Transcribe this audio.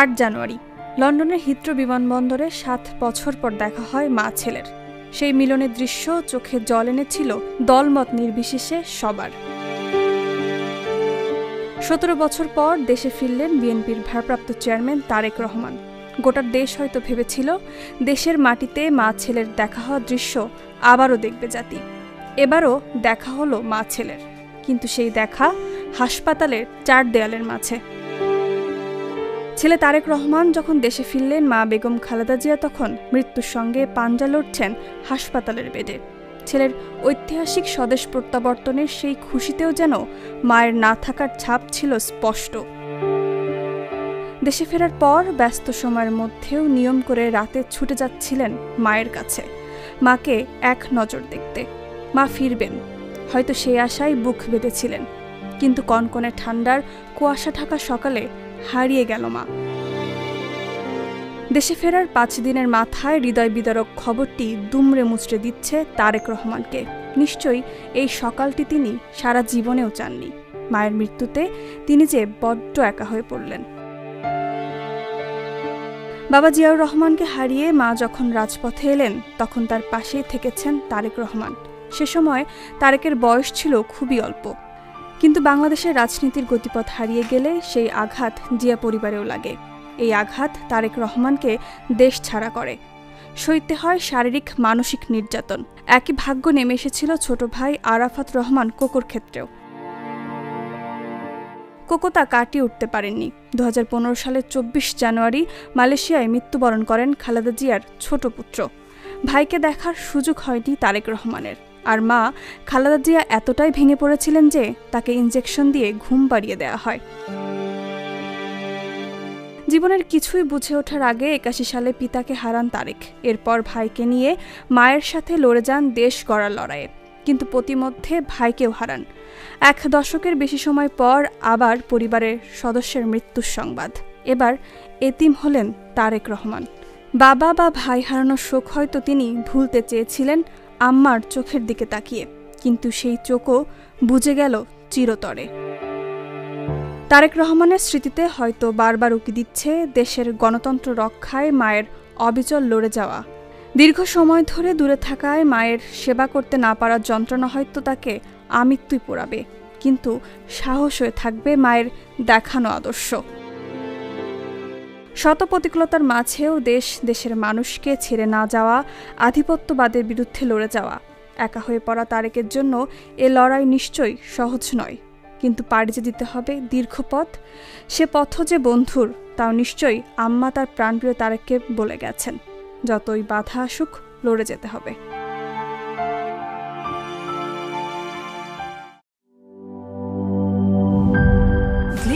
আট জানুয়ারি। লন্ডনের হিথ্রো বিমানবন্দরে সাত বছর পর দেখা হয় মা ছেলের। সেই মিলনের দৃশ্য চোখে জল এনেছিল দলমত নির্বিশেষে সবার। সতেরো বছর পর দেশে ফিরলেন বিএনপির ভারপ্রাপ্ত চেয়ারম্যান তারেক রহমান। গোটা দেশ হয়তো ভেবেছিল, দেশের মাটিতে মা ছেলের দেখা হওয়া দৃশ্য আবারও দেখবে জাতি। এবারও দেখা হলো মা ছেলের। কিন্তু সেই দেখা হাসপাতালের চার দেয়ালের মাঝে। ছেলে তারেক রহমান যখন দেশে ফিরলেন, মা বেগম খালেদা জিয়া তখন মৃত্যুর সঙ্গে পাঞ্জা লড়ছেন হাসপাতালের বেডে। ছেলের ঐতিহাসিক স্বদেশ প্রত্যাবর্তনের সেই খুশিতেও যেন মায়ের না থাকার ছাপ ছিল স্পষ্ট। দেশে ফেরার পর ব্যস্ত সময়ের মধ্যেও নিয়ম করে রাতে ছুটে যাচ্ছিলেন মায়ের কাছে। মাকে এক নজর দেখতে। মা ফিরবেন। হয়তো সেই আশায় বুক বেঁধেছিলেন। কিন্তু কনকনে ঠান্ডার কুয়াশা ঢাকা সকালে হারিয়ে গেল মা। দেশে ফেরার পাঁচ দিনের মাথায় হৃদয় বিদারক খবরটি দুমড়ে মুচড়ে দিচ্ছে তারেক রহমানকে। নিশ্চয়ই এই সকালটি তিনি সারা জীবনেও চাননি। মায়ের মৃত্যুতে তিনি যে বড্ড একা হয়ে পড়লেন। বাবা জিয়াউর রহমানকে হারিয়ে মা যখন রাজপথে এলেন, তখন তার পাশেই থেকেছেন তারেক রহমান। সে সময় তারেকের বয়স ছিল খুবই অল্প। কিন্তু বাংলাদেশের রাজনীতির গতিপথ হারিয়ে গেলে সেই আঘাত জিয়া পরিবারেও লাগে। এই আঘাত তারেক রহমানকে দেশ ছাড়া করে। সইতে হয় শারীরিক, মানসিক নির্যাতন। একই ভাগ্য নেমে এসেছিল ছোট ভাই আরাফাত রহমান কোকোর ক্ষেত্রেও। কোকো তা কাটিয়ে উঠতে পারেননি। দু হাজার পনেরো সালের চব্বিশ জানুয়ারি মালয়েশিয়ায় মৃত্যুবরণ করেন খালেদা জিয়ার ছোট পুত্র। ভাইকে দেখার সুযোগ হয়নি তারেক রহমানের। আর মা, খালেদা জিয়া এতটাই ভেঙে পড়েছিলেন যে তাকে ইঞ্জেকশন দিয়ে ঘুম পাড়িয়ে দেওয়া হয়। জীবনের কিছুই বুঝে ওঠার আগে একাশি সালে পিতাকে হারান তারেক। এরপর ভাইকে নিয়ে মায়ের সাথে লড়ে যান দেশ গড়ার লড়াইয়ে। কিন্তু প্রতিমধ্যে ভাইকেও হারান। এক দশকের বেশি সময় পর আবার পরিবারের সদস্যের মৃত্যুর সংবাদ। এবার এতিম হলেন তারেক রহমান। বাবা বা ভাই হারানোর শোক হয়তো তিনি ভুলতে চেয়েছিলেন আম্মার চোখের দিকে তাকিয়ে, কিন্তু সেই চোখও বুঝে গেল চিরতরে। তারেক রহমানের স্মৃতিতে হয়তো বারবার উকি দিচ্ছে দেশের গণতন্ত্র রক্ষায় মায়ের অবিচল লড়ে যাওয়া। দীর্ঘ সময় ধরে দূরে থাকায় মায়ের সেবা করতে না পারার যন্ত্রণা হয়তো তাকে আমৃত্যুই পোড়াবে, কিন্তু সাহস হয়ে থাকবে মায়ের দেখানো আদর্শ। শত প্রতিকূলতার মাঝেও দেশ দেশের মানুষকে ছেড়ে না যাওয়া, আধিপত্যবাদের বিরুদ্ধে লড়ে যাওয়া। একা হয়ে পড়া তারেকের জন্য এ লড়াই নিশ্চয়ই সহজ নয়। কিন্তু পাড়ি যে দিতে হবে দীর্ঘ পথ, সে পথ যে বন্ধুর, তাও নিশ্চয়ই আম্মা তার প্রাণপ্রিয় তারেককে বলে গেছেন, যতই বাধা আসুক লড়ে যেতে হবে।